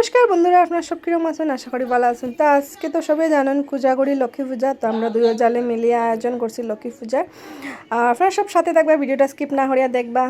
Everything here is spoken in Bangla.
নমস্কার বন্ধুরা, আপনার সব কিরম আছেন? আশা করি ভালো আছেন। তো আজকে তো সবাই জানেন পূজা করি লক্ষ্মী পূজা। তো আমরা দুই জালে মিলিয়ে আয়োজন করছি লক্ষ্মী পূজার। আপনারা সব সাথে থাকবা, ভিডিওটা স্কিপ না হরিয়া দেখবা।